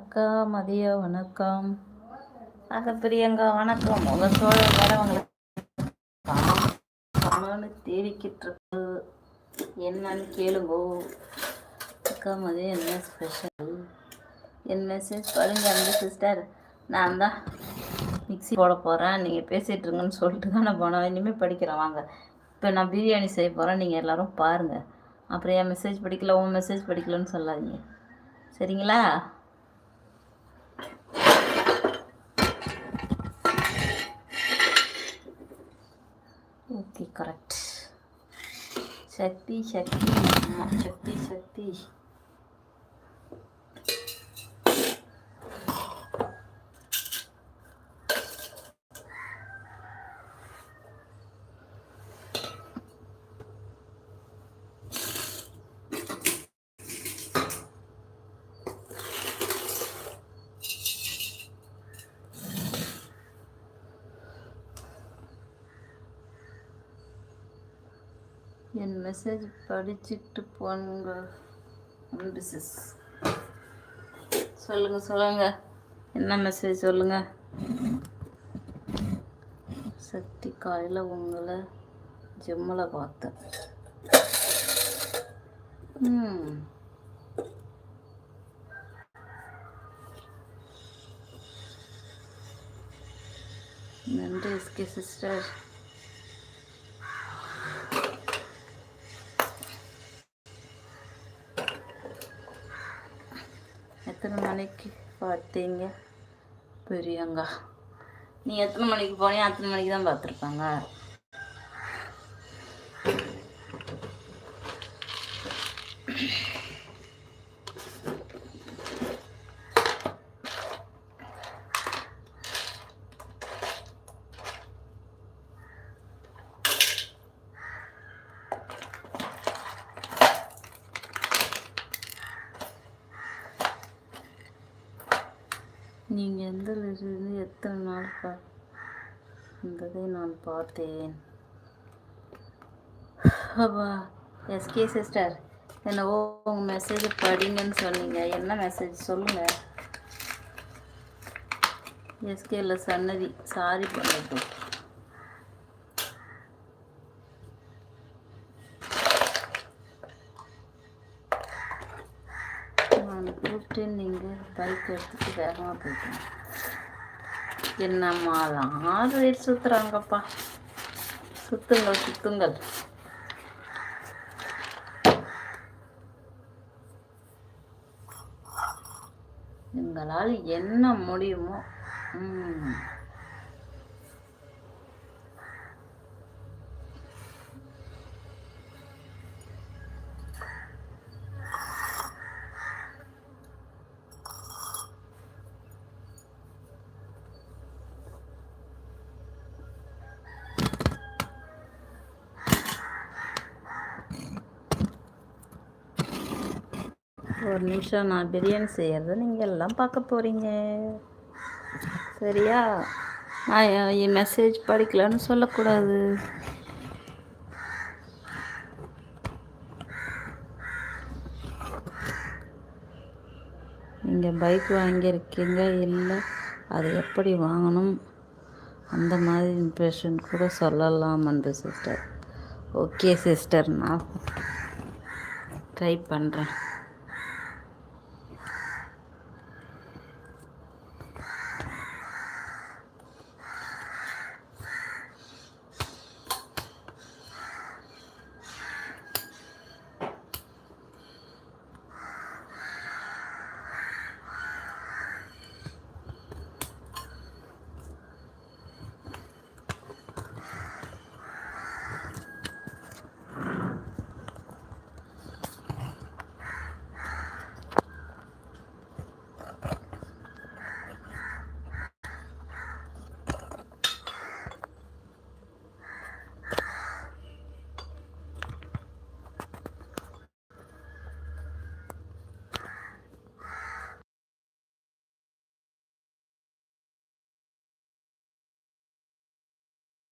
அக்கா மதிய வணக்கம். அக்கா பிரியங்கா வணக்கம். உங்கள் சோழ வரவங்களுக்கு காணோன்னு தேடிக்கிட்டு இருக்கு என்னன்னு கேளுங்கோ. அக்கா மதியம் என்ன ஸ்பெஷல் என் மெசேஜ் பாருங்க அந்த சிஸ்டர் நான் தான் மிக்ஸி போட போகிறேன் நீங்கள் பேசிகிட்டு இருங்கன்னு சொல்லிட்டு தான் நான் போனேன். இனிமேல் படிக்கிறேன். வாங்க. இப்போ நான் பிரியாணி செய்ய போகிறேன் நீங்கள் எல்லோரும் பாருங்கள் அப்புறம் என் மெசேஜ் படிக்கல உன் மெசேஜ் படிக்கலன்னு சொல்லாதீங்க. சரிங்களா? சக்தி கரெக்ட் சக்தி சக்தி. சக்தி சக்தி. என் மெசேஜ் படிச்சுட்டு போங்க சிஸ் சொல்லுங்கள் சொல்லுங்கள் என்ன மெசேஜ் சொல்லுங்கள் சக்தி காலையில் உங்களை ஜிம்மில் பார்த்தேன். ம். நன்றி எஸ்கே சிஸ்டர் எத்தனை மணிக்கு பார்த்தீங்க? பெரியங்கா. நீ எத்தனை மணிக்கு போனியா அத்தனை மணிக்கு தான் பார்த்துருப்பாங்க. நீங்கள் எந்த எத்தனை நாள் பா என்பதை நான் பார்த்தேன். அப்பா எஸ்கே சிஸ்டர் என்னவோ உங்கள் மெசேஜ் படிங்கன்னு சொன்னீங்க. என்ன மெசேஜ் சொல்லுங்கள் எஸ்கேல சன்னதி சாரி பண்ணட்டும். கூப்பிட்டு கூப்பிட்டேன் நீங்கள் பைக் எடுத்துட்டு வேகமாக போயிட்டேன் என்னம்மா ஆறு பேர் சுற்றுறாங்கப்பா சுத்துங்கள் சுத்துங்கள். எங்களால் என்ன முடியுமோ ம். ஒரு நிமிஷம் நான் பிரியாணி செய்கிறத நீங்கள் எல்லாம் பார்க்க போகிறீங்க சரியா? நான் என் மெசேஜ் படிக்கலன்னு சொல்லக்கூடாது. நீங்கள் பைக் வாங்கியிருக்கீங்க இல்லை அது எப்படி வாங்கணும்? அந்த மாதிரி இம்ப்ரெஷன் கூட சொல்லலாம் அந்த சிஸ்டர் ஓகே சிஸ்டர் நான் ட்ரை பண்ணுறேன்